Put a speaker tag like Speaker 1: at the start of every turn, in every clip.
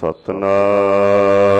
Speaker 1: ਸਤਨਾਮ।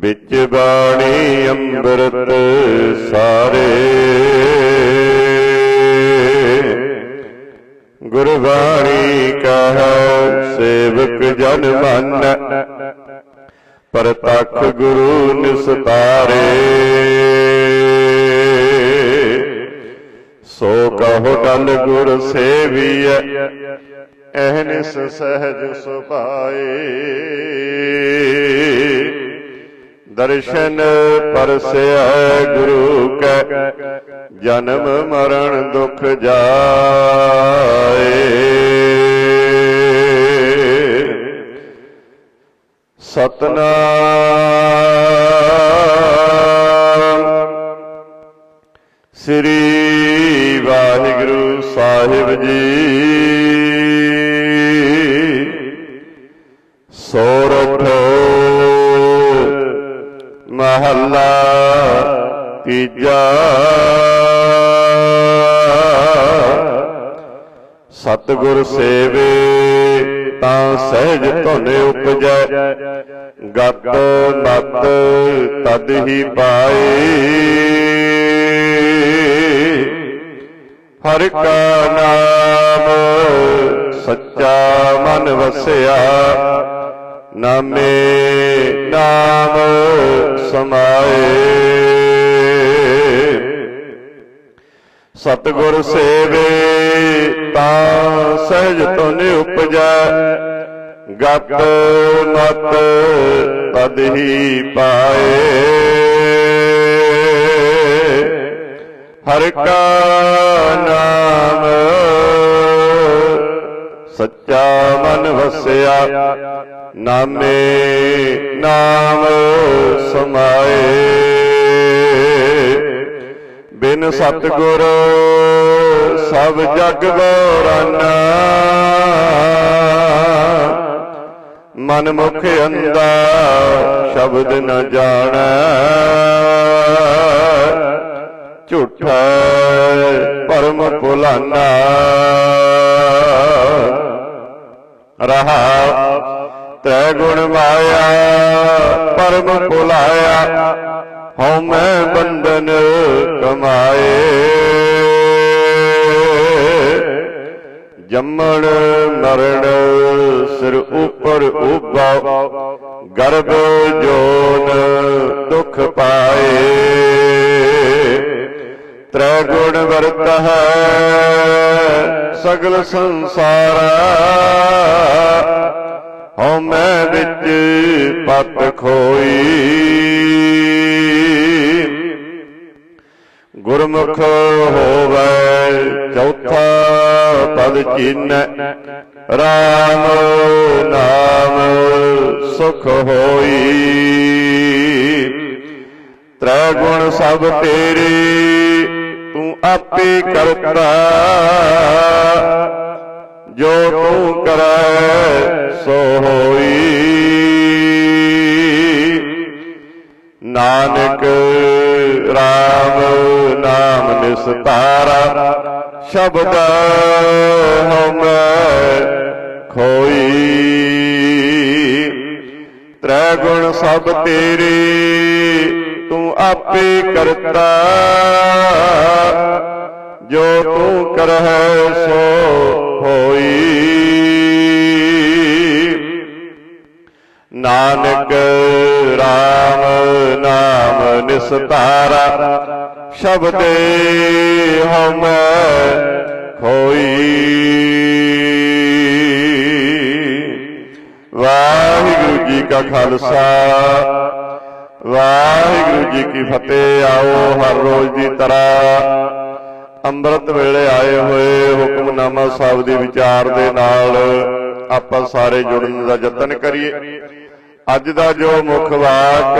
Speaker 1: ਵਿੱਚ ਬਾਣੀ ਅੰਮ੍ਰਿਤ ਸਾਰੇ। ਗੁਰਬਾਣੀ ਕਹੈ, ਸੇਵਕ ਜਨ ਮਨ ਪਰਤਖ ਗੁਰੂ ਨਿਸਤਾਰੇ। ਸੋ ਕਹੋ ਡਲ ਗੁਰ ਸੇਵੀਐ ਐਹਨਿਸ ਸਹਿਜ ਸੁਭਾਏ। ਦਰਸ਼ਨ ਪਰਸਿਆ ਗੁਰੂ ਕੈ ਜਨਮ ਮਰਨ ਦੁਖ ਜਾਏ। ਸਤਨਾਮ ਪਾਏ। ਹਰਿ ਕਾ ਨਾਮ ਸੱਚਾ ਮਨ ਵਸਿਆ। ਨਾਮੇ ਨਾਮ ਸਮਾਏ। ਸਤਿਗੁਰ ਸੇਵੇ ਤਾਂ ਸਹਿਜ ਤੁਨ ਉਪਜੈ। ਗਤ ਮਤ ਤਦ ਹੀ ਪਾਏ। ਹਰ ਕਾ ਨਾਮ ਸੱਚਾ ਮਨ ਵਸਿਆ, ਨਾਮੇ ਨਾਮ ਸਮਾਏ। ਬਿਨ ਸਤਗੁਰ ਸਭ ਜਗ ਗੋਰਾਨਾ ਮਨ ਮੁਖ ਅੰਦਾ ਸ਼ਬਦ ਨ ਜਾਣੈ। ਝੂਠਾ, ਪਰਮ ਭੁਲਾਨਾ ਰਹਾ ਤੈ ਗੁਣ ਮਾਇਆ, ਪਰਮ ਭੁਲਾਇਆ ਹਉ ਮੈਂ ਬੰਧਨ ਕਮਾਏ। ਜੰਮਣ ਮਰਨ ਸਿਰ ਉਪਰ ਉਬਾ ਗਰਭ ਜੋਨ ਦੁਖ ਪਾਏ। ਤ੍ਰੈ ਗੁਣ ਵਰਤ ਹੈ ਸਗਲ ਸੰਸਾਰਾ। ਹਉ ਮੈਂ ਵਿੱਚ ਪਤ ਖੋਈ। ਗੁਰਮੁਖ ਹੋਵੇ, ਚੌਥਾ ਪਦ ਚੀਨੈ RAM ਨਾਮ ਸੁਖ ਹੋਈ। ਤ੍ਰੈ ਗੁਣ ਸਭ ਤੇਰੇ, ਤੂੰ ਆਪੇ ਕਰਤਾ। ਜੋ ਤੂੰ ਕਰੈ, ਸੋ ਹੋਈ। ਨਾਨਕ RAM ਨਾਮ ਨਿਸਤਾਰਾ, ਸ਼ਬਦ ਹਮ ਖੋਈ। ਤ੍ਰੈ ਗੁਣ ਸਭ ਤੇਰੇ, ਤੂੰ ਆਪੇ ਕਰਤਾ। ਜੋ ਤੂੰ ਕਰਹਿ ਸੋ ਹੋਈ। ਨਾਨਕ RAM ਨਾਮ ਨਿਸਤਾਰਾ। ਸ਼ਬਦੇ ਹਮੈ ਖੋਈ। ਵਾਹਿਗੁਰੂ ਜੀ ਕਾ ਖਾਲਸਾ। ਵਾਹਿਗੁਰੂ ਜੀ ਕੀ ਫਤਿਹ। ਆਓ ਹਰ ਰੋਜ਼ ਦੀ ਤਰ੍ਹਾਂ ਅੰਮ੍ਰਿਤ ਵੇਲੇ ਆਏ ਹੋਏ ਹੁਕਮਨਾਮਾ ਸਾਹਿਬ ਦੇ ਵਿਚਾਰ ਦੇ ਨਾਲ ਆਪਾਂ ਸਾਰੇ ਜੁੜਨ ਦਾ ਯਤਨ ਕਰੀਏ। ਅੱਜ ਦਾ ਜੋ ਮੁੱਖ ਵਾਕ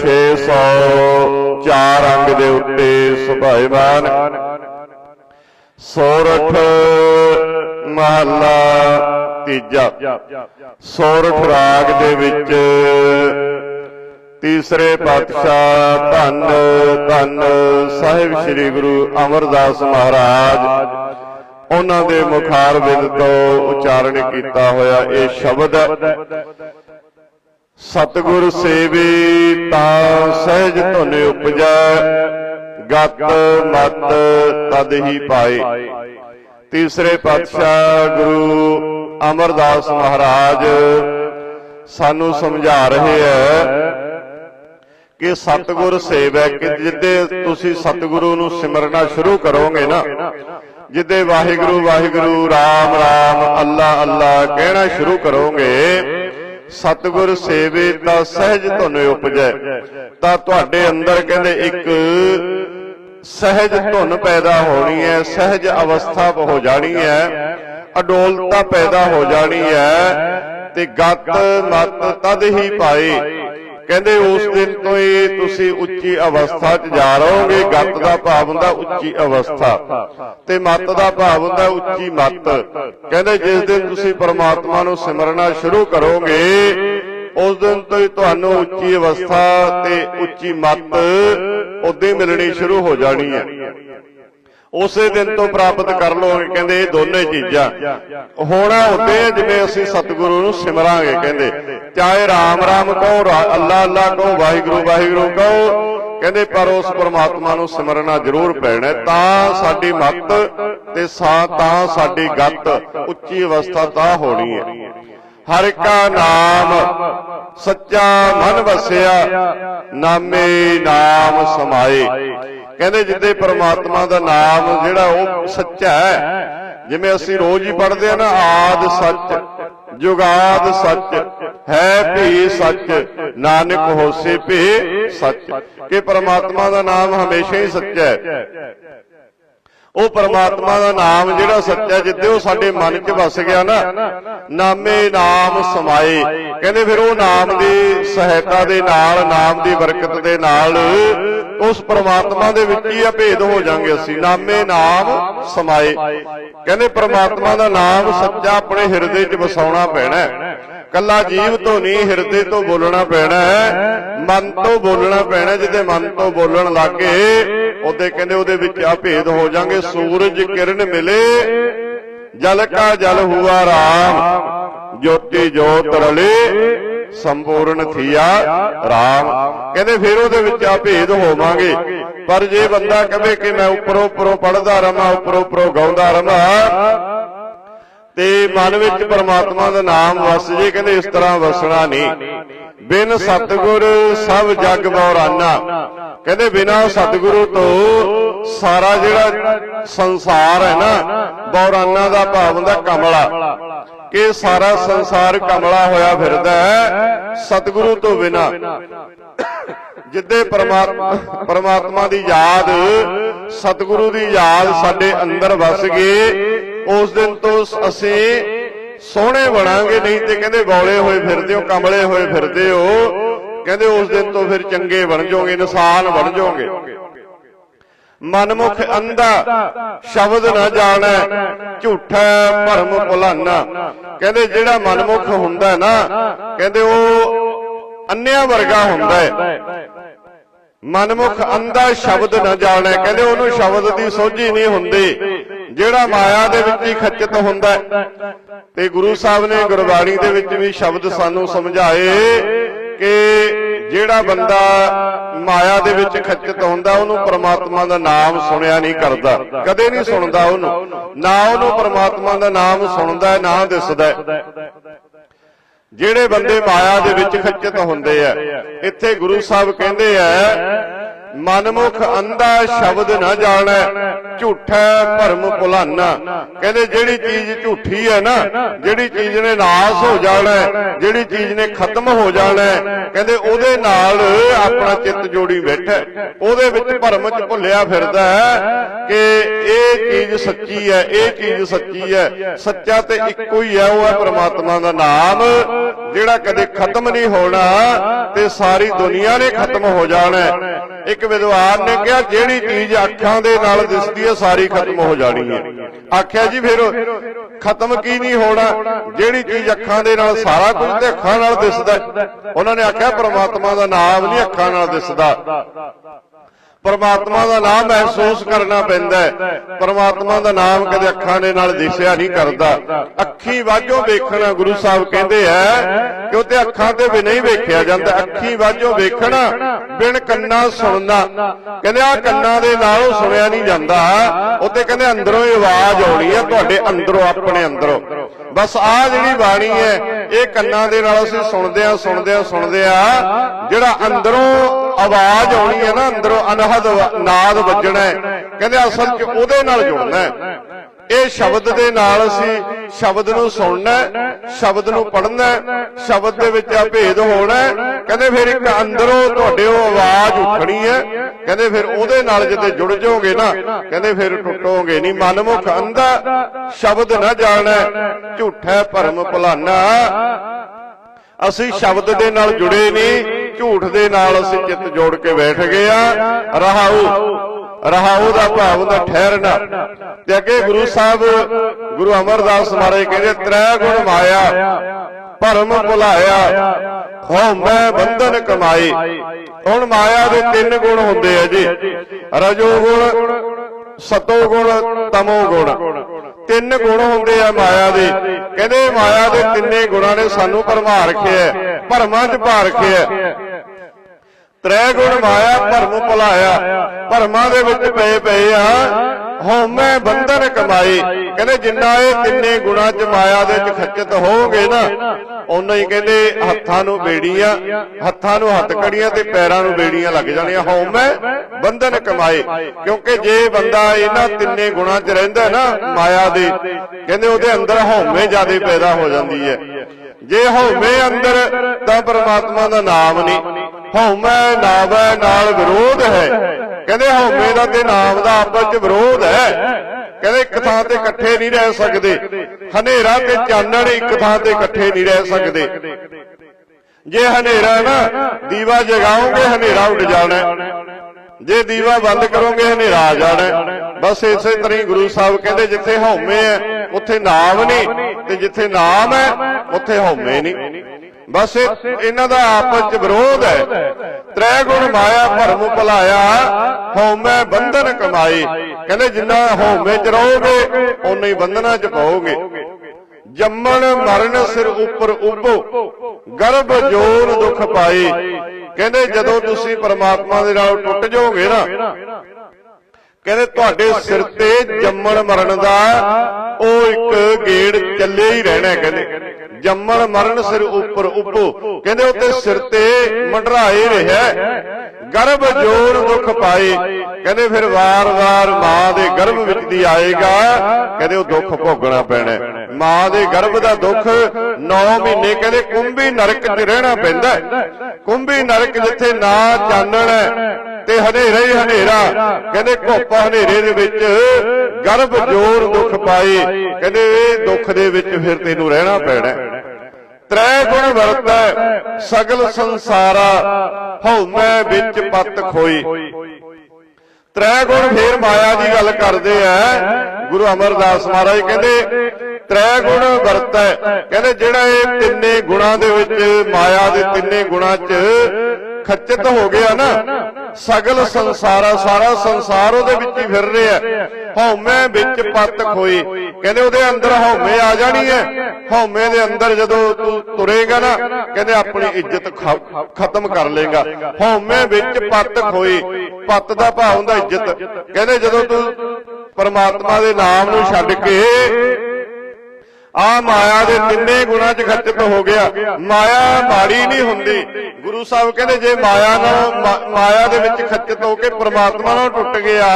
Speaker 1: 604 ਅੰਗ ਦੇ ਉੱਤੇ ਸੁਭਾਇਮਾਨ ਸੋਰਠ ਮਹੱਲਾ ਤੀਜਾ। ਸੋਰਠ ਰਾਗ ਦੇ ਵਿੱਚ ਤੀਸਰੇ ਪਾਤਸ਼ਾਹ ਧੰਨ ਧੰਨ ਸਾਹਿਬ ਸ੍ਰੀ ਗੁਰੂ ਅਮਰਦਾਸ ਮਹਾਰਾਜ, ਉਹਨਾਂ ਦੇ ਮੁਖਾਰ ਬਿੰਦ ਤੋਂ ਉਚਾਰਨ ਕੀਤਾ ਹੋਇਆ ਇਹ ਸ਼ਬਦ ਸਤਿਗੁਰ ਸੇਵੀ, ਤਾਂ ਸਹਿਜ ਧੁਨ ਉਪਜੈ, ਗਤ ਮਤ ਤਦ ਹੀ ਪਾਏ। ਤੀਸਰੇ ਪਾਤਸ਼ਾਹ ਗੁਰੂ ਅਮਰਦਾਸ ਮਹਾਰਾਜ ਸਾਨੂੰ ਸਮਝਾ ਰਹੇ ਹੈ ਕਿ ਸਤਿਗੁਰ ਸੇਵੈ ਕਿ ਜਿੱਦੇ ਤੁਸੀਂ ਸਤਿਗੁਰੂ ਨੂੰ ਸਿਮਰਨਾ ਸ਼ੁਰੂ ਕਰੋਗੇ ਨਾ, ਜਿੱਦੇ ਵਾਹਿਗੁਰੂ ਵਾਹਿਗੁਰੂ, ਰਾਮ ਰਾਮ, ਅੱਲਾ ਅੱਲਾ ਕਹਿਣਾ ਸ਼ੁਰੂ ਕਰੋਗੇ ਸਤਿਗੁਰ ਸੇਵੇ ਤਾਂ ਸਹਿਜ ਧੁਨ ਉਪਜੈ। ਤਾਂ ਤੁਹਾਡੇ ਅੰਦਰ ਕਹਿੰਦੇ ਇੱਕ ਸਹਿਜ ਧੁਨ ਪੈਦਾ ਹੋਣੀ ਹੈ, ਸਹਿਜ ਅਵਸਥਾ ਹੋ ਜਾਣੀ ਹੈ, ਅਡੋਲਤਾ ਪੈਦਾ ਹੋ ਜਾਣੀ ਹੈ ਤੇ ਗਤ ਮਤ ਤਦ ਹੀ ਪਾਏ। ਕਹਿੰਦੇ ਉਸ ਦਿਨ ਤੋਂ ਹੀ ਤੁਸੀਂ ਉੱਚੀ ਅਵਸਥਾ 'ਚ ਜਾ ਰਹੋਗੇ ਗਤ ਦਾ ਭਾਵ ਹੁੰਦਾ ਉੱਚੀ ਅਵਸਥਾ। ਤੇ ਮਤ ਦਾ ਭਾਵ ਹੁੰਦਾ ਉੱਚੀ ਮਤ। ਕਹਿੰਦੇ ਜਿਸ ਦਿਨ ਤੁਸੀਂ ਪਰਮਾਤਮਾ ਨੂੰ ਸਿਮਰਨਾ ਸ਼ੁਰੂ ਕਰੋਗੇ ਉਸ ਦਿਨ ਤੋਂ ਹੀ ਤੁਹਾਨੂੰ ਉੱਚੀ ਅਵਸਥਾ ਤੇ ਉੱਚੀ ਮਤ ਉਦੋਂ ਮਿਲਣੀ ਸ਼ੁਰੂ ਹੋ। ਜਾਣੀ ਹੈ। ਉਸੇ ਦਿਨ ਤੋਂ ਪ੍ਰਾਪਤ ਕਰ ਲਓਗੇ ਕਹਿੰਦੇ ਇਹ ਦੋਨੇ ਚੀਜ਼ਾਂ। ਹੋਣਾ ਹੁੰਦੇ ਜਿਵੇਂ ਅਸੀਂ ਸਤਿਗੁਰੂ ਨੂੰ ਸਿਮਰਾਂਗੇ ਕਹਿੰਦੇ ਚਾਹੇ ਰਾਮ ਰਾਮ ਕਹੋ ਅੱਲਾ ਅੱਲਾ ਕਹੋ ਵਾਹਿਗੁਰੂ ਵਾਹਿਗੁਰੂ ਕਹੋ। ਕਹਿੰਦੇ ਪਰ ਉਸ ਪਰਮਾਤਮਾ ਨੂੰ ਸਿਮਰਨਾ ਜ਼ਰੂਰ ਪੈਣਾ। ਤਾਂ ਸਾਡੀ ਮਤ ਤੇ ਸਾ ਤਾਂ ਸਾਡੀ ਗੱਤ ਉੱਚੀ ਅਵਸਥਾ ਤਾਂ ਹੋਣੀ ਹੈ। ਹਰ ਕਾ ਨਾਮ ਸੱਚਾ ਮਨ ਵਸਿਆ। ਨਾਮੇ ਨਾਮ ਸਮਾਏ। ਕਹਿੰਦੇ ਜਿੱਦੇ ਪ੍ਰਮਾਤਮਾ ਦਾ ਨਾਮ ਜਿਹੜਾ ਉਹ ਸੱਚਾ ਹੈ ਜਿਵੇਂ ਅਸੀਂ ਰੋਜ਼ ਹੀ ਪੜ੍ਹਦੇ ਆ ਨਾ ਆਦ ਸੱਚ ਜੁਗਾਦ ਸੱਚ ਹੈ ਭੀ ਸੱਚ ਨਾਨਕ ਹੋਸੇ ਭੀ ਸੱਚ। ਕਿ ਪ੍ਰਮਾਤਮਾ ਦਾ ਨਾਮ ਹਮੇਸ਼ਾ ਹੀ। ਸੱਚਾ ਹੈ। ਉਹ ਪਰਮਾਤਮਾ ਦਾ ਨਾਮ ਜਿਹੜਾ ਸੱਚਾ ਜਿੱਦੇ ਉਹ ਸਾਡੇ ਮਨ 'ਚ ਵਸ ਗਿਆ ਨਾ। ਨਾਮੇ ਨਾਮ ਸਮਾਏ। ਕਹਿੰਦੇ ਫਿਰ ਉਹ ਨਾਮ ਦੀ ਸਹਾਇਤਾ ਦੇ ਨਾਲ, ਨਾਮ ਦੀ ਬਰਕਤ ਦੇ ਨਾਲ ਉਸ ਪਰਮਾਤਮਾ ਦੇ ਵਿੱਚ ਹੀ ਅਭੇਦ ਹੋ ਜਾਾਂਗੇ ਅਸੀਂ। ਨਾਮੇ ਨਾਮ ਸਮਾਏ। ਕਹਿੰਦੇ ਪਰਮਾਤਮਾ ਦਾ ਨਾਮ ਸੱਚਾ ਆਪਣੇ ਹਿਰਦੇ 'ਚ ਵਸਾਉਣਾ ਪੈਣਾ। ਕੱਲਾ ਜੀਵ ਤੋਂ ਨਹੀਂ ਹਿਰਦੇ ਤੋਂ ਬੋਲਣਾ ਪੈਣਾ ਹੈ। ਮਨ ਤੋਂ ਬੋਲਣਾ ਪੈਣਾ ਜਿਹਦੇ ਮਨ ਤੋਂ ਬੋਲਣ ਲੱਗੇ ਉਹਦੇ ਕਹਿੰਦੇ ਉਹਦੇ ਵਿੱਚ ਆ ਭੇਦ ਹੋ ਜਾਣਗੇ ਸੂਰਜ ਕਿਰਨ ਮਿਲੇ ਜਲ ਕਾ ਜਲ ਹੁਆ ਰਾਮ ਜੋਤੀ ਜੋਤ ਰਲੇ ਸੰਪੂਰਨ ਥੀਆ ਰਾਮ। ਕਹਿੰਦੇ ਫਿਰ ਉਹਦੇ ਵਿੱਚ ਆ ਭੇਦ ਹੋਵਾਂਗੇ। ਪਰ ਜੇ ਬੰਦਾ ਕਹੇ ਕਿ ਮੈਂ ਉੱਪਰੋਂ ਉੱਪਰੋਂ ਪੜਦਾ ਰਵਾਂ ਉੱਪਰੋਂ ਉੱਪਰੋਂ ਗਾਉਂਦਾ ਰਵਾਂ ਤੇ ਮਨ ਵਿੱਚ ਪਰਮਾਤਮਾ ਦਾ ਨਾਮ ਵਸ ਜੇ ਕਹਿੰਦੇ ਇਸ ਤਰ੍ਹਾਂ ਵਸਣਾ ਨਹੀਂ। ਬਿਨ ਸਤਿਗੁਰ ਸਭ ਜਗ ਬੌਰਾਨਾ ਕਹਿੰਦੇ ਬਿਨਾ ਸਤਿਗੁਰੂ ਤੋਂ ਸਾਰਾ ਜਿਹੜਾ ਸੰਸਾਰ ਹੈ ਨਾ ਬੌਰਾਨਾ ਦਾ ਭਾਵ ਹੁੰਦਾ ਕਮਲਾ। ਕਿ ਸਾਰਾ ਸੰਸਾਰ ਕਮਲਾ ਹੋਇਆ ਫਿਰਦਾ ਹੈ ਸਤਿਗੁਰੂ ਤੋਂ ਬਿਨਾ। ਜਿੱਦੇ ਪਰਮਾਤਮਾ ਪਰਮਾਤਮਾ ਦੀ ਯਾਦ ਸਤਿਗੁਰੂ ਦੀ ਯਾਦ ਸਾਡੇ ਅੰਦਰ ਵਸ ਗਈ ਉਸ ਦਿਨ ਤੋਂ ਅਸੀਂ ਸੋਹਣੇ ਬਣਾਂਗੇ, ਨਹੀਂ ਤੇ ਕਹਿੰਦੇ ਬੌਲੇ ਹੋਏ ਫਿਰਦੇ ਹੋ ਕਮਲੇ ਹੋਏ ਫਿਰਦੇ ਹੋ। ਕਹਿੰਦੇ ਉਸ ਦਿਨ ਤੋਂ ਫਿਰ ਚੰਗੇ ਬਣ ਜਾਓਗੇ, ਇਨਸਾਨ ਬਣ ਜਾਓਗੇ। ਮਨਮੁਖ ਅੰਧਾ ਸ਼ਬਦ ਨਾ ਜਾਣੈ, ਝੂਠਾ ਭਰਮ ਭੁਲਾਨਾ। ਕਹਿੰਦੇ ਜਿਹੜਾ ਮਨਮੁਖ ਹੁੰਦਾ ਨਾ, ਕਹਿੰਦੇ ਉਹ ਅੰਨਿਆਂ ਵਰਗਾ ਹੁੰਦਾ ਹੈ। ਮਨਮੁਖ ਅੰਧਾ ਸ਼ਬਦ ਨਾ ਜਾਣੈ, ਕਹਿੰਦੇ ਉਹਨੂੰ ਸ਼ਬਦ ਦੀ ਸੋਝੀ ਨਹੀਂ ਹੁੰਦੀ। ਜਿਹੜਾ ਮਾਇਆ ਦੇ ਵਿੱਚ ਹੀ ਖੱਚਤ ਹੁੰਦਾ ਤੇ ਗੁਰੂ ਸਾਹਿਬ ਨੇ ਗੁਰਬਾਣੀ ਦੇ ਵਿੱਚ ਵੀ ਸ਼ਬਦ ਸਾਨੂੰ ਸਮਝਾਏ ਕਿ ਜਿਹੜਾ ਬੰਦਾ ਮਾਇਆ ਦੇ ਵਿੱਚ ਖੱਚਤ ਹੁੰਦਾ, ਉਹਨੂੰ ਪ੍ਰਮਾਤਮਾ ਦਾ ਨਾਮ ਸੁਣਿਆ ਨਹੀਂ ਕਰਦਾ। ਕਦੇ ਨਹੀਂ ਸੁਣਦਾ ਉਹਨੂੰ। ਨਾ ਉਹਨੂੰ ਪ੍ਰਮਾਤਮਾ ਦਾ ਨਾਮ ਸੁਣਦਾ, ਨਾ ਦਿਸਦਾ। ਜਿਹੜੇ ਬੰਦੇ ਮਾਇਆ ਦੇ ਵਿੱਚ ਖੱਚਤ ਹੁੰਦੇ ਆ, ਇੱਥੇ ਗੁਰੂ ਸਾਹਿਬ ਕਹਿੰਦੇ ਆ ਮਨਮੁਖ ਅੰਧਾ ਸ਼ਬਦ ਨਾ ਜਾਣੈ, ਝੂਠਾ ਭਰਮ ਭੁਲਾਨਾ। ਕਹਿੰਦੇ ਜਿਹੜੀ ਚੀਜ਼ ਝੂਠੀ ਹੈ ਨਾ, ਜਿਹੜੀ ਚੀਜ਼ ਨੇ ਨਾਸ ਹੋ ਜਾਣਾ, ਜਿਹੜੀ ਚੀਜ਼ ਨੇ ਖਤਮ ਹੋ ਜਾਣਾ, ਕਹਿੰਦੇ ਉਹਦੇ ਨਾਲ ਆਪਣਾ ਚਿੱਤ ਜੋੜੀ ਬੈਠਾ। ਉਹਦੇ ਵਿੱਚ ਭਰਮ ਚ ਭੁੱਲਿਆ ਫਿਰਦਾ ਕਿ ਇਹ ਚੀਜ਼ ਸੱਚੀ ਹੈ, ਇਹ ਚੀਜ਼ ਸੱਚੀ ਹੈ। ਸੱਚਾ ਤੇ ਇੱਕੋ ਹੀ ਹੈ, ਉਹ ਹੈ ਪ੍ਰਮਾਤਮਾ ਦਾ ਨਾਮ, ਜਿਹੜਾ ਕਦੇ ਖਤਮ ਨਹੀਂ ਹੋਣਾ ਤੇ ਸਾਰੀ ਦੁਨੀਆ ਨੇ ਖਤਮ ਹੋ ਜਾਣਾ। ਹੈ। ਇੱਕ ਵਿਦਵਾਨ ਨੇ ਕਿਹਾ ਜਿਹੜੀ ਚੀਜ਼ ਅੱਖਾਂ ਦੇ ਨਾਲ ਦਿਸਦੀ ਹੈ ਸਾਰੀ ਖਤਮ ਹੋ ਜਾਣੀ ਹੈ। ਆਖਿਆ ਜੀ ਫਿਰ ਖਤਮ ਕੀ ਨਹੀਂ ਹੋਣਾ? ਜਿਹੜੀ ਚੀਜ਼ ਅੱਖਾਂ ਦੇ ਨਾਲ ਸਾਰਾ ਕੁਝ ਤੇ ਅੱਖਾਂ ਨਾਲ ਦਿਸਦਾ। ਉਹਨਾਂ ਨੇ ਆਖਿਆ ਪ੍ਰਮਾਤਮਾ ਦਾ ਨਾਮ ਨਹੀਂ ਅੱਖਾਂ ਨਾਲ ਦਿਸਦਾ। ਪਰਮਾਤਮਾ ਦਾ ਨਾਮ ਮਹਿਸੂਸ ਕਰਨਾ ਪੈਂਦਾ ਹੈ। ਪਰਮਾਤਮਾ ਦਾ ਨਾਮ ਕਦੇ ਅੱਖਾਂ ਦੇ ਨਾਲ ਦਿਸਿਆ ਨਹੀਂ ਕਰਦਾ। ਅੱਖੀ ਵਾਜੋਂ ਵੇਖਣਾ ਗੁਰੂ ਸਾਹਿਬ ਕਹਿੰਦੇ ਆ ਕਿ ਉਹ ਤੇ ਅੱਖਾਂ ਤੇ ਵੀ ਨਹੀਂ ਵੇਖਿਆ ਜਾਂਦਾ। ਅੱਖੀ ਵਾਜੋਂ ਵੇਖਣਾ ਬਿਨ ਕੰਨਾਂ ਸੁਣਨਾ। ਕਹਿੰਦੇ ਆ ਕੰਨਾਂ ਦੇ ਨਾਲ ਉਹ ਸੁਣਿਆ ਨਹੀਂ ਜਾਂਦਾ। ਉਹ ਤੇ ਕਹਿੰਦੇ ਅੰਦਰੋਂ ਹੀ ਆਵਾਜ਼ ਆਉਣੀ ਹੈ ਤੁਹਾਡੇ ਅੰਦਰੋਂ ਆਪਣੇ ਅੰਦਰੋਂ। ਬਸ ਆ ਜਿਹੜੀ ਬਾਣੀ ਹੈ ਇਹ ਕੰਨਾਂ ਦੇ ਨਾਲ ਅਸੀਂ ਸੁਣਦੇ ਆ ਸੁਣਦੇ ਆ ਸੁਣਦੇ ਆ। ਜਿਹੜਾ ਅੰਦਰੋਂ ਆਵਾਜ਼ ਆਉਣੀ ਹੈ ਨਾ ਅੰਦਰੋਂ ਅਨਹਦ ਵ- ਨਾਦ ਵੱਜਣਾ ਕਹਿੰਦੇ ਅਸਲ 'ਚ ਉਹਦੇ ਨਾਲ ਜੁੜਨਾ ਇਹ ਸ਼ਬਦ ਦੇ ਨਾਲ ਅਸੀਂ ਸ਼ਬਦ ਨੂੰ ਸੁਣਨਾ ਸ਼ਬਦ ਨੂੰ ਪੜ੍ਹਨਾ ਸ਼ਬਦ ਦੇ ਵਿੱਚ ਆ ਭੇਦ ਹੋਣਾ ਕਹਿੰਦੇ ਫਿਰ ਇੱਕ ਅੰਦਰੋਂ ਤੁਹਾਡੇ ਉਹ ਆਵਾਜ਼ ਉੱਠਣੀ ਹੈ। ਕਹਿੰਦੇ ਫਿਰ ਉਹਦੇ ਨਾਲ ਜਿੱਤੇ ਜੁੜ ਜਾਓਗੇ ਨਾ, ਕਹਿੰਦੇ ਫਿਰ ਟੁੱਟੋਗੇ ਨਹੀਂ। ਮਨਮੁਖ ਅੰਧਾ ਸ਼ਬਦ ਨਾ ਜਾਣੈ, ਝੂਠਾ ਭਰਮ ਭੁਲਾਨਾ। ਅਸੀਂ ਸ਼ਬਦ ਦੇ ਨਾਲ ਜੁੜੇ ਨਹੀਂ। ਝੂਠ ਦੇ ਨਾਲ ਅਸੀਂ ਚਿੱਤ ਜੋੜ ਕੇ ਬੈਠ ਗਏ ਆ। ਰਹਾਉ। ਰਹਾਉ ਦਾ ਭਾਵ ਹੁੰਦਾ ਠਹਿਰਨਾ। ਤੇ ਅੱਗੇ ਗੁਰੂ ਸਾਹਿਬ, ਗੁਰੂ ਅਮਰਦਾਸ ਮਹਾਰਾਜ ਕਹਿੰਦੇ ਤ੍ਰੈ ਗੁਣ ਮਾਇਆ, ਭਰਮ ਭੁਲਾਇਆ, ਹਉ ਬੰਧਨ ਕਮਾਈ। ਹੁਣ ਮਾਇਆ ਦੇ ਤਿੰਨ ਗੁਣ ਹੁੰਦੇ ਆ ਜੀ। ਰਜੋ ਗੁਣ ਸਤੋ ਗੁਣ ਤਮੋ ਗੁਣ ਤਿੰਨ ਗੁਣ ਹੁੰਦੇ ਆ ਮਾਇਆ ਦੇ। ਕਹਿੰਦੇ ਮਾਇਆ ਦੇ ਤਿੰਨੇ ਗੁਣਾਂ ਨੇ ਸਾਨੂੰ ਭਰਮਾ ਰੱਖਿਆ ਭਰਮਾਂ 'ਚ ਭਾਰ ਕੇ ਹੈ। ਤ੍ਰੈ ਗੁਣ ਮਾਇਆ, ਭਰਮ ਭੁਲਾਇਆ। ਭਰਮਾਂ ਦੇ ਵਿੱਚ ਪਏ ਪਏ ਆ। ਹਉਮੈ ਬੰਧਨ ਕਮਾਈ। ਕਹਿੰਦੇ ਜਿੰਨਾ ਇਹ ਤਿੰਨੇ ਗੁਣਾਂ 'ਚ ਮਾਇਆ ਦੇ ਵਿੱਚ ਖੱਚਤ ਹੋਵੋਗੇ ਨਾ ਉਨਾ ਹੀ ਕਹਿੰਦੇ ਹੱਥਾਂ ਨੂੰ ਬੇੜੀਆਂ, ਹੱਥਾਂ ਨੂੰ ਹੱਥ ਕੜੀਆਂ ਤੇ ਪੈਰਾਂ ਨੂੰ ਬੇੜੀਆਂ ਲੱਗ ਜਾਣੀਆਂ। ਹਉਮੈ ਬੰਧਨ ਕਮਾਏ ਕਿਉਂਕਿ ਜੇ ਬੰਦਾ ਇਹਨਾਂ ਤਿੰਨੇ ਗੁਣਾਂ 'ਚ ਰਹਿੰਦਾ ਨਾ, ਮਾਇਆ ਦੇ, ਕਹਿੰਦੇ ਉਹਦੇ ਅੰਦਰ ਹਉਮੈ ਜ਼ਿਆਦਾ ਪੈਦਾ ਹੋ ਜਾਂਦੀ ਹੈ। ਜੇ ਹਉਮੈ ਅੰਦਰ, ਤਾਂ ਪਰਮਾਤਮਾ ਦਾ ਨਾਮ ਨਹੀਂ। ਹਉਮੈ ਨਾਵੈ ਨਾਲ ਵਿਰੋਧ ਹੈ। ਕਹਿੰਦੇ ਹਉਮੈ ਦਾ ਤੇ ਨਾਮ ਦਾ ਆਪਸ ਵਿੱਚ ਵਿਰੋਧ ਹੈ। ਕਹਿੰਦੇ ਇੱਕ ਥਾਂ ਤੇ ਇਕੱਠੇ ਨਹੀਂ ਰਹਿ ਸਕਦੇ। ਹਨੇਰਾ ਤੇ ਚਾਨਣ ਇੱਕ ਥਾਂ ਤੇ ਇਕੱਠੇ ਨਹੀਂ ਰਹਿ ਸਕਦੇ। ਜੇ ਹਨੇਰਾ ਨਾ, ਦੀਵਾ ਜਗਾਓਗੇ, ਹਨੇਰਾ ਉੱਡ ਜਾਣਾ। ਜੇ ਦੀਵਾ ਬੰਦ ਕਰੋਗੇ, ਹਨੇਰਾ ਆ ਜਾਣਾ। ਬਸ ਇਸੇ ਤਰ੍ਹਾਂ ਹੀ ਗੁਰੂ ਸਾਹਿਬ ਕਹਿੰਦੇ, ਜਿੱਥੇ ਹਉਮੈ ਹੈ, ਉੱਥੇ ਨਾਮ ਨਹੀਂ। ਤੇ ਜਿੱਥੇ ਨਾਮ ਹੈ, ਉੱਥੇ ਹਉਮੈ ਨਹੀਂ। ਬਸ ਇਹਨਾਂ ਦਾ ਆਪਸ ਚ ਵਿਰੋਧ ਹੈ। ਤ੍ਰੈ ਗੁਣ ਮਾਇਆ ਭਰਮ ਭੁਲਾਇਆ, ਹਉਮੈ ਬੰਧਨ ਕਮਾਈ। ਕਹਿੰਦੇ, ਜਿੰਨਾ ਹਉਮੈ ਚ ਰਹੋਗੇ ਉਨਾ ਹੀ ਬੰਧਨਾਂ ਚ ਪਾਓਗੇ ਜੰਮਣ, ਮਰਨ, ਸਿਰ ਉੱਪਰ ਉਭੋ। ਗਰਭ ਜੋਰ ਦੁੱਖ ਪਾਈ। ਕਹਿੰਦੇ ਜਦੋਂ ਤੁਸੀਂ ਪਰਮਾਤਮਾ ਦੇ ਨਾਲ ਟੁੱਟ ਜਾਓਗੇ ਨਾ, ਕਹਿੰਦੇ ਤੁਹਾਡੇ ਸਿਰ ਤੇ ਜੰਮਣ, ਮਰਨ ਦਾ ਉਹ ਇੱਕ ਗੇੜ ਚੱਲੇ ਹੀ ਰਹਿਣਾ ਕਹਿੰਦੇ। ਜੰਮਣ ਮਰਨ ਸਿਰ ਉੱਪਰ ਉਭੋ ਕਹਿੰਦੇ ਉੱਤੇ ਸਿਰ ਤੇ ਮੰਡਰਾਏ ਰਿਹਾ ਗਰਭ ਜੋਰ ਦੁੱਖ ਪਾਏ। ਕਹਿੰਦੇ ਫਿਰ ਵਾਰ-ਵਾਰ ਮਾਂ ਦੇ ਗਰਭ ਵਿੱਚ ਦੀ ਆਏਗਾ। ਕਹਿੰਦੇ ਉਹ ਦੁੱਖ ਭੋਗਣਾ ਪੈਣਾ ਮਾਂ ਦੇ ਗਰਭ ਦਾ ਦੁੱਖ 9 ਮਹੀਨੇ, ਕਹਿੰਦੇ ਕੁੰਭੀ ਨਰਕ 'ਚ ਰਹਿਣਾ ਪੈਂਦਾ ਕੁੰਭੀ ਨਰਕ ਜਿੱਥੇ ਨਾ ਚਾਨਣ ਤੇ ਹਨੇਰਾ ਹੀ ਹਨੇਰਾ। ਕਹਿੰਦੇ ਘੋਪਾ ਹਨੇਰੇ ਦੇ ਵਿੱਚ ਗਰਭ ਜੋਰ ਦੁੱਖ ਪਾਏ ਕਹਿੰਦੇ ਇਹ ਦੁੱਖ ਦੇ ਵਿੱਚ ਫਿਰ ਤੈਨੂੰ ਰਹਿਣਾ ਪੈਣਾ ਤ੍ਰੈ ਗੁਣ ਵਰਤੈ, ਸਗਲ ਸੰਸਾਰਾ, ਹਉਮੈ ਵਿੱਚ ਪਤ ਖੋਈ। ਤ੍ਰੈ ਗੁਣ ਫੇਰ ਮਾਇਆ ਦੀ ਗੱਲ ਕਰਦੇ ਆ ਗੁਰੂ ਅਮਰਦਾਸ ਮਹਾਰਾਜ ਕਹਿੰਦੇ ਤ੍ਰੈ ਗੁਣ ਵਰਤੈ। ਕਹਿੰਦੇ ਜਿਹੜਾ ਇਹ ਤਿੰਨੇ ਗੁਣਾਂ ਦੇ ਵਿੱਚ ਮਾਇਆ ਦੇ ਤਿੰਨੇ ਗੁਣਾਂ 'ਚ ਖੱਚਤ ਹੋ ਗਿਆ ਨਾ। ਸਗਲ ਸੰਸਾਰਾ ਸਾਰਾ ਸੰਸਾਰ ਉਹਦੇ ਵਿੱਚ ਹੀ ਫਿਰ ਰਿਹਾ। ਹਉਮੈ ਵਿੱਚ ਪੱਤ ਖੋਈ। ਕਹਿੰਦੇ ਉਹਦੇ ਅੰਦਰ ਹਉਮੈ ਆ ਜਾਣੀ ਹੈ ਹਉਮੈ ਦੇ ਅੰਦਰ ਜਦੋਂ ਤੂੰ ਤੁਰੇਗਾ ਨਾ, ਕਹਿੰਦੇ ਆਪਣੀ ਇੱਜ਼ਤ ਖਤਮ ਕਰ ਲੇਗਾ। ਹਉਮੈ ਵਿੱਚ ਪੱਤ ਖੋਈ। ਪੱਤ ਦਾ ਭਾਵ ਹੁੰਦਾ ਇੱਜ਼ਤ। ਕਹਿੰਦੇ ਜਦੋਂ ਤੂੰ ਪਰਮਾਤਮਾ ਦੇ ਨਾਮ ਨੂੰ ਛੱਡ ਕੇ ਆ ਮਾਇਆ ਦੇ ਤਿੰਨੇ ਗੁਣਾਂ 'ਚ ਖੱਚਤ ਹੋ ਗਿਆ। ਮਾਇਆ ਮਾੜੀ ਨਹੀਂ ਹੁੰਦੀ। ਗੁਰੂ ਸਾਹਿਬ ਕਹਿੰਦੇ, ਜੇ ਮਾਇਆ ਨਾਲ ਮਾਇਆ ਦੇ ਵਿੱਚ ਖੱਚਤ ਹੋ ਕੇ ਪ੍ਰਮਾਤਮਾ ਨਾਲ ਟੁੱਟ ਗਿਆ,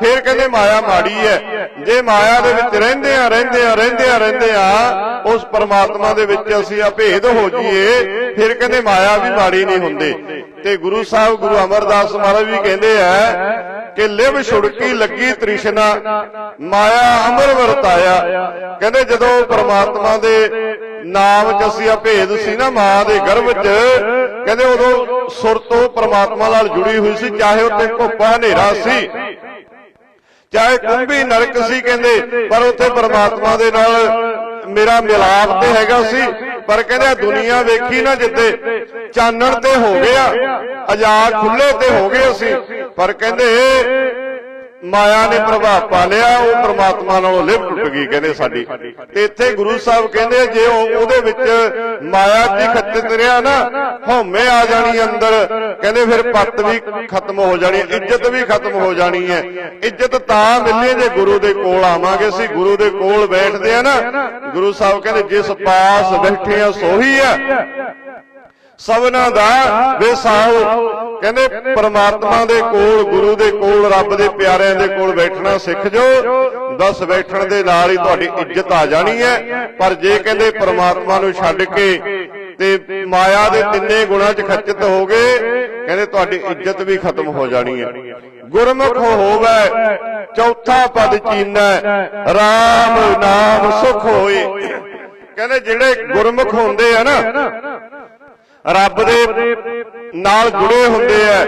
Speaker 1: ਫਿਰ ਕਹਿੰਦੇ ਮਾਇਆ ਮਾੜੀ ਹੈ। ਜੇ ਮਾਇਆ ਦੇ ਵਿੱਚ ਰਹਿੰਦੇ ਆ ਰਹਿੰਦੇ ਆ ਰਹਿੰਦੇ ਆ ਰਹਿੰਦੇ ਆ ਉਸ ਪ੍ਰਮਾਤਮਾ ਦੇ ਵਿੱਚ ਅਸੀਂ ਅਭੇਦ ਹੋ ਜਾਈਏ, ਫਿਰ ਕਹਿੰਦੇ ਮਾਇਆ ਵੀ ਮਾੜੀ ਨਹੀਂ ਹੁੰਦੀ। ਤੇ ਗੁਰੂ ਸਾਹਿਬ, ਗੁਰੂ ਅਮਰਦਾਸ ਮਹਾਰਾਜ ਵੀ ਕਹਿੰਦੇ ਆ ਕਿ ਲਿਵ ਛੁੜਕੀ ਲੱਗੀ ਤ੍ਰਿਸ਼ਨਾ, ਮਾਇਆ ਅਮਰ ਵਰਤਾਇਆ। ਕਹਿੰਦੇ ਜਦੋਂ ਪ੍ਰਮਾਤਮਾ ਦੇ ਨਾਮ ਚ ਅਸੀਂ ਸੀ ਨਾ ਮਾਂ ਦੇ ਗਰਭ ਚ, ਕਹਿੰਦੇ ਉਦੋਂ ਸੁਰ ਤੋਂ ਪ੍ਰਮਾਤਮਾ ਨਾਲ ਜੁੜੀ ਹੋਈ ਸੀ, ਚਾਹੇ ਉੱਤੇ ਘੁੱਪਾ ਹਨੇਰਾ ਸੀ, ਚਾਹੇ ਕੁੰਭੀ ਨਰਕ ਸੀ, ਕਹਿੰਦੇ, ਪਰ ਉੱਥੇ ਪ੍ਰਮਾਤਮਾ ਦੇ ਨਾਲ ਮੇਰਾ ਮਿਲਾਪ ਤੇ ਹੈਗਾ ਸੀ। ਪਰ ਕਹਿੰਦੇ ਦੁਨੀਆ ਵੇਖੀ ਨਾ ਜਿੱਤੇ ਚਾਨਣ ਤੇ ਹੋ ਗਿਆ ਆਜ਼ਾਦ ਖੁੱਲੇ ਤੇ ਹੋ ਗਏ ਅਸੀਂ। ਪਰ ਕਹਿੰਦੇ ਮਾਇਆ ਨੇ ਪ੍ਰਭਾਵ ਪਾ ਲਿਆ, ਉਹ ਪ੍ਰਮਾਤਮਾ ਨਾਲੋਂ ਲਿਵ ਟੁੱਟ ਗਈ ਕਹਿੰਦੇ ਸਾਡੀ। ਤੇ ਇੱਥੇ ਗੁਰੂ ਸਾਹਿਬ ਕਹਿੰਦੇ ਜੇ ਉਹ ਉਹਦੇ ਵਿੱਚ ਮਾਇਆ ਦੀ ਖੱਚਤ ਰਿਹਾ ਨਾ, ਹਉਮੈ ਆ ਜਾਣੀ ਅੰਦਰ। ਕਹਿੰਦੇ ਫਿਰ ਪੱਤ ਵੀ ਖਤਮ ਹੋ ਜਾਣੀ, ਇੱਜ਼ਤ ਵੀ ਖਤਮ ਹੋ ਜਾਣੀ ਹੈ। ਇੱਜ਼ਤ ਤਾਂ ਮਿਲਣੀ ਜੇ ਗੁਰੂ ਦੇ ਕੋਲ ਆਵਾਂਗੇ। ਅਸੀਂ ਗੁਰੂ ਦੇ ਕੋਲ ਬੈਠਦੇ ਆ ਨਾ, ਗੁਰੂ ਸਾਹਿਬ ਕਹਿੰਦੇ, ਜਿਸ ਪਾਸ ਬੈਠੇ ਆ, ਸੋਹੀ ਆ। ਸਭਨਾਂ ਦਾ ਵਿਸਾਉ ਕਹਿੰਦੇ ਪਰਮਾਤਮਾ ਦੇ ਕੋਲ, ਗੁਰੂ ਦੇ ਕੋਲ, ਰੱਬ ਦੇ ਪਿਆਰਿਆਂ ਦੇ ਕੋਲ ਬੈਠਣਾ ਸਿੱਖ ਜਾਓ ਬਸ ਬੈਠਣ ਦੇ ਨਾਲ ਹੀ ਤੁਹਾਡੀ ਇੱਜ਼ਤ ਆ ਜਾਣੀ ਹੈ। ਪਰ ਜੇ ਕਹਿੰਦੇ ਪਰਮਾਤਮਾ ਨੂੰ ਛੱਡ ਕੇ ਤੇ ਮਾਇਆ ਦੇ ਤਿੰਨੇ ਗੁਣਾਂ 'ਚ ਖੱਚਤ ਹੋ ਗਏ, ਕਹਿੰਦੇ ਤੁਹਾਡੀ ਇੱਜ਼ਤ ਵੀ ਖਤਮ ਹੋ ਜਾਣੀ ਹੈ। ਗੁਰਮੁਖ ਹੋਵੇ, ਚੌਥਾ ਪਦ ਚੀਨਾ RAM ਨਾਮ ਸੁਖ ਹੋਏ। ਕਹਿੰਦੇ ਜਿਹੜੇ ਗੁਰਮੁਖ ਹੁੰਦੇ ਆ ਨਾ ਰੱਬ ਦੇ ਨਾਲ ਜੁੜੇ ਹੁੰਦੇ ਆ।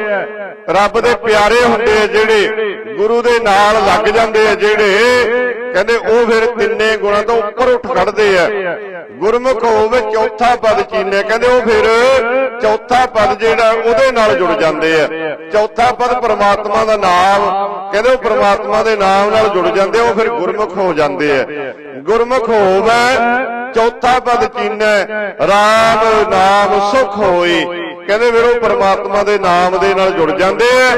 Speaker 1: ਰੱਬ ਦੇ ਪਿਆਰੇ ਹੁੰਦੇ ਆ ਜਿਹੜੇ, ਗੁਰੂ ਦੇ ਨਾਲ ਲੱਗ ਜਾਂਦੇ ਆ ਜਿਹੜੇ। ਕਹਿੰਦੇ ਉਹ ਫਿਰ ਤਿੰਨੇ ਗੁਣਾਂ ਤੋਂ ਉੱਪਰ ਉੱਠ ਖੜਦੇ ਆ। ਗੁਰਮੁਖ ਹੋਵੇ ਚੌਥਾ ਪਦ ਚੀਨੇ ਕਹਿੰਦੇ ਉਹ ਫਿਰ ਚੌਥਾ ਪਦ ਜਿਹੜਾ ਉਹਦੇ ਨਾਲ ਜੁੜ ਜਾਂਦੇ ਆ। ਚੌਥਾ ਪਦ ਪਰਮਾਤਮਾ ਦਾ ਨਾਮ ਕਹਿੰਦੇ ਉਹ ਪਰਮਾਤਮਾ ਦੇ ਨਾਮ ਨਾਲ ਜੁੜ ਜਾਂਦੇ ਆ, ਉਹ ਫਿਰ ਗੁਰਮੁਖ ਹੋ ਜਾਂਦੇ ਆ। ਗੁਰਮੁਖ ਹੋਵੇ ਚੌਥਾ ਪਦ ਚੀਨੈ ਰਾਮ ਨਾਮ ਸੁਖ ਹੋਈ ਕਹਿੰਦੇ ਫਿਰ ਉਹ ਪਰਮਾਤਮਾ ਦੇ ਨਾਮ ਦੇ ਨਾਲ ਜੁੜ ਜਾਂਦੇ ਆ।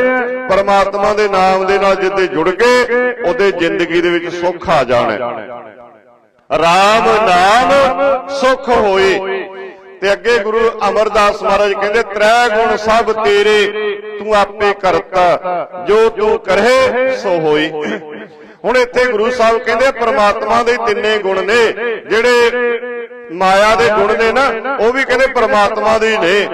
Speaker 1: ਪਰਮਾਤਮਾ ਦੇ ਨਾਮ ਦੇ ਨਾਲ ਜਿੱਦੇ ਜੁੜ ਕੇ, ਉਹਦੇ ਜ਼ਿੰਦਗੀ ਦੇ ਵਿੱਚ ਸੁੱਖ ਆ ਜਾਣਾ। RAM ਨਾਮ ਸੁਖ ਹੋਏ। ਤੇ ਅੱਗੇ ਗੁਰੂ ਅਮਰਦਾਸ ਮਹਾਰਾਜ ਕਹਿੰਦੇ, ਤ੍ਰੈ ਗੁਣ ਸਭ ਤੇਰੇ, ਤੂੰ ਆਪੇ ਕਰਤਾ। ਜੋ ਤੂੰ ਕਰੇ, ਸੋ ਹੋਈ। ਹੁਣ ਇੱਥੇ ਗੁਰੂ ਸਾਹਿਬ ਕਹਿੰਦੇ, ਪ੍ਰਮਾਤਮਾ ਦੇ ਤਿੰਨੇ ਗੁਣ ਨੇ, ਜਿਹੜੇ ਮਾਇਆ ਦੇ ਗੁਣ ਨੇ ਨਾ, ਉਹ ਵੀ ਕਹਿੰਦੇ ਪ੍ਰਮਾਤਮਾ ਦੇ ਨੇ।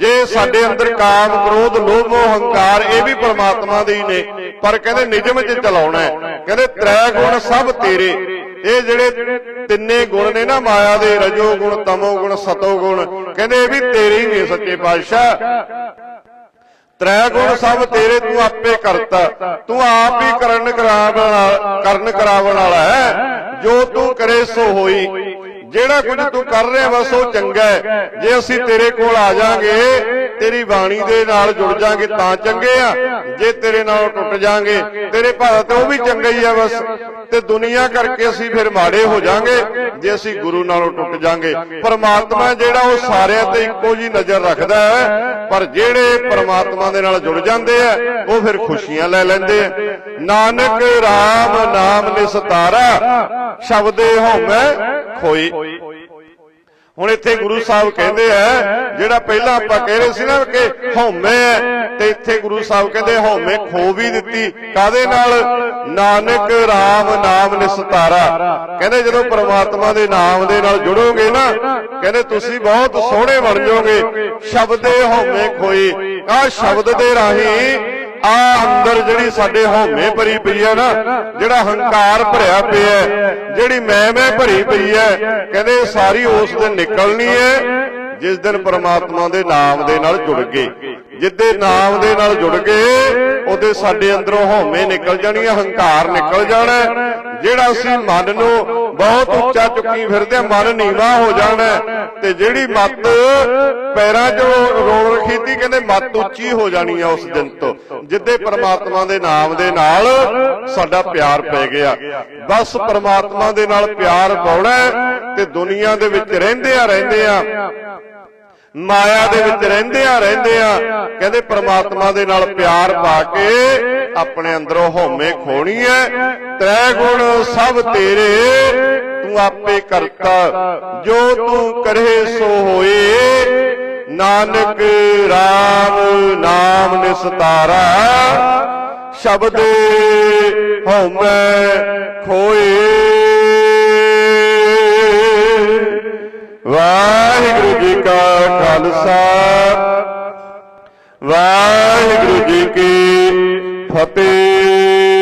Speaker 1: ਜੇ ਸਾਡੇ ਅੰਦਰ ਕਾਮ ਕ੍ਰੋਧ ਲੋਭ ਮੋਹ ਹੰਕਾਰ ਇਹ ਵੀ ਪ੍ਰਮਾਤਮਾ ਦੇ ਹੀ ਨੇ। ਪਰ ਕਹਿੰਦੇ ਨਿਜਮ ਚ ਚਲਾਉਣਾ ਹੈ। ਕਹਿੰਦੇ ਤ੍ਰੈ ਗੁਣ ਸਭ ਤੇਰੇ। ਇਹ ਜਿਹੜੇ ਤਿੰਨੇ ਗੁਣ ਨੇ ਨਾ ਮਾਇਆ ਦੇ ਰਜੋ ਗੁਣ ਤਮੋ ਗੁਣ ਸਤੋ ਗੁਣ। ਕਹਿੰਦੇ ਇਹ ਵੀ ਤੇਰੇ ਹੀ ਨੇ ਸੱਚੇ ਪਾਤਸ਼ਾਹ। ਤ੍ਰੈ ਗੁਣ ਸਭ ਤੇਰੇ ਤੂੰ ਆਪੇ ਕਰਤਾ। ਤੂੰ ਆਪ ਹੀ ਕਰਨ ਕਰਾਵਣ ਵਾਲਾ- ਕਰਨ ਕਰਾਵਣ ਵਾਲਾ ਹੈ। ਜੋ ਤੂੰ ਕਰੇ ਸੋ ਹੋਈ। ਜਿਹੜਾ ਕੁਝ ਤੂੰ ਕਰ ਰਿਹਾ ਬਸ ਉਹ ਚੰਗਾ ਹੈ। ਜੇ ਅਸੀਂ ਤੇਰੇ ਕੋਲ ਆ ਜਾਾਂਗੇ ਤੇਰੀ ਬਾਣੀ ਦੇ ਨਾਲ ਜੁੜ ਜਾਾਂਗੇ ਤਾਂ ਚੰਗੇ ਆ। ਜੇ ਤੇਰੇ ਨਾਲ ਟੁੱਟ ਜਾਾਂਗੇ ਤੇਰੇ ਭਾਰਤ ਤੇ ਉਹ ਵੀ ਚੰਗਾ ਹੀ ਆ ਬਸ। ਤੇ ਦੁਨੀਆ ਕਰਕੇ ਅਸੀਂ ਫਿਰ ਮਾੜੇ ਹੋ ਜਾਾਂਗੇ। ਜੇ ਅਸੀਂ ਗੁਰੂ ਨਾਲੋਂ ਟੁੱਟ ਜਾਾਂਗੇ ਪਰਮਾਤਮਾ ਜਿਹੜਾ ਉਹ ਸਾਰਿਆਂ ਤੇ ਇੱਕੋ ਜੀ ਨਜ਼ਰ ਰੱਖਦਾ ਹੈ ਪਰ ਜਿਹੜੇ ਪਰਮਾਤਮਾ ਦੇ ਨਾਲ ਜੁੜ ਜਾਂਦੇ ਆ ਉਹ ਫਿਰ ਖੁਸ਼ੀਆਂ ਲੈ ਲੈਂਦੇ ਆ। ਨਾਨਕ RAM ਨਾਮ ਨਿਸਤਾਰਾ ਸ਼ਬਦੇ ਹਉਮੈ ਖੋਈ ਹੁਣ ਇੱਥੇ ਗੁਰੂ ਸਾਹਿਬ ਕਹਿੰਦੇ ਆ, ਜਿਹੜਾ ਪਹਿਲਾਂ ਆਪਾਂ ਕਹਿ ਰਹੇ ਸੀ ਨਾ ਕਿ ਹਉਮੈ ਤੇ ਇੱਥੇ ਗੁਰੂ ਸਾਹਿਬ ਕਹਿੰਦੇ ਹਉਮੈ ਖੋ ਵੀ ਦਿੱਤੀ। ਕਾਦੇ ਨਾਲ? ਨਾਨਕ RAM ਨਾਮ ਨਿਸਤਾਰਾ ਕਹਿੰਦੇ ਜਦੋਂ ਪ੍ਰਮਾਤਮਾ ਦੇ ਨਾਮ ਦੇ ਨਾਲ ਜੁੜੋਗੇ ਨਾ, ਕਹਿੰਦੇ ਤੁਸੀਂ ਬਹੁਤ ਸੋਹਣੇ ਬਣ ਜਾਓਗੇ। ਸ਼ਬਦੇ ਹਉਮੈ ਖੋਈ। ਆ ਸ਼ਬਦ ਦੇ ਰਾਹੀਂ ਆ ਅੰਦਰ ਜਿਹੜੀ ਸਾਡੇ ਹਉਮੈ ਭਰੀ ਪਈ ਹੈ ਨਾ, ਜਿਹੜਾ ਹੰਕਾਰ ਭਰਿਆ ਪਿਆ ਜਿਹੜੀ ਮੈਂ ਮੈਂ ਭਰੀ ਪਈ ਹੈ, ਕਹਿੰਦੇ ਸਾਰੀ ਉਸ ਦਿਨ ਨਿਕਲਣੀ ਹੈ, ਜਿਸ ਦਿਨ ਪਰਮਾਤਮਾ ਦੇ ਨਾਮ ਦੇ ਨਾਲ ਜੁੜ ਗਏ। ਜਿੱਦੇ ਨਾਮ ਦੇ ਨਾਲ ਜੁੜ ਗਏ, ਉਹਦੇ ਸਾਡੇ ਅੰਦਰੋਂ ਹਉਮੈ ਨਿਕਲ ਜਾਣੀ ਹੈ, ਹੰਕਾਰ ਨਿਕਲ ਜਾਣਾ ਜਿਹੜਾ ਅਸੀਂ ਮਨ ਨੂੰ ਬਹੁਤ ਉੱਚਾ ਚੁੱਕੀ ਫਿਰਦੇ ਆ, ਮਨ ਨੀਵਾ ਹੋ ਜਾਣਾ। ਤੇ ਜਿਹੜੀ ਮੱਤ ਪੈਰਾਂ 'ਚ ਰੋਣ ਰੱਖੀ ਤੀ ਕਹਿੰਦੇ ਮੱਤ ਉੱਚੀ ਹੋ ਜਾਣੀ ਆ ਉਸ ਦਿਨ ਤੋਂ ਜਿੱਦੇ ਪ੍ਰਮਾਤਮਾ ਦੇ ਨਾਮ ਦੇ ਨਾਲ ਸਾਡਾ ਪਿਆਰ ਪੈ ਗਿਆ। ਬਸ ਪ੍ਰਮਾਤਮਾ ਦੇ ਨਾਲ ਪਿਆਰ ਪਾਉਣਾ ਤੇ ਦੁਨੀਆ ਦੇ ਵਿੱਚ ਰਹਿੰਦੇ ਆ ਰਹਿੰਦੇ ਆ। ਮਾਇਆ ਦੇ ਵਿੱਚ ਰਹਿੰਦੇ ਆ ਰਹਿੰਦੇ ਆ। ਕਹਿੰਦੇ ਪ੍ਰਮਾਤਮਾ ਦੇ ਨਾਲ ਪਿਆਰ ਪਾ ਕੇ ਆਪਣੇ ਅੰਦਰੋਂ ਹੋਮੇ ਖੋਣੀ ਐ। ਤ੍ਰੈ ਗੁਣ ਸਭ ਤੇਰੇ। ਤੂੰ ਆਪੇ ਕਰਤਾ। ਜੋ ਤੂੰ ਕਰੇ ਸੋ ਹੋਏ। ਨਾਨਕ RAM ਨਾਮ ਨਿਸਤਾਰਾ। ਸ਼ਬਦ ਹਉਮੈ ਖੋਏ। ਵਾਹਿਗੁਰੂ ਜੀ ਕਾ ਖਾਲਸਾ। ਵਾਹਿਗੁਰੂ ਜੀ ਕੀ ਫਤਿਹ।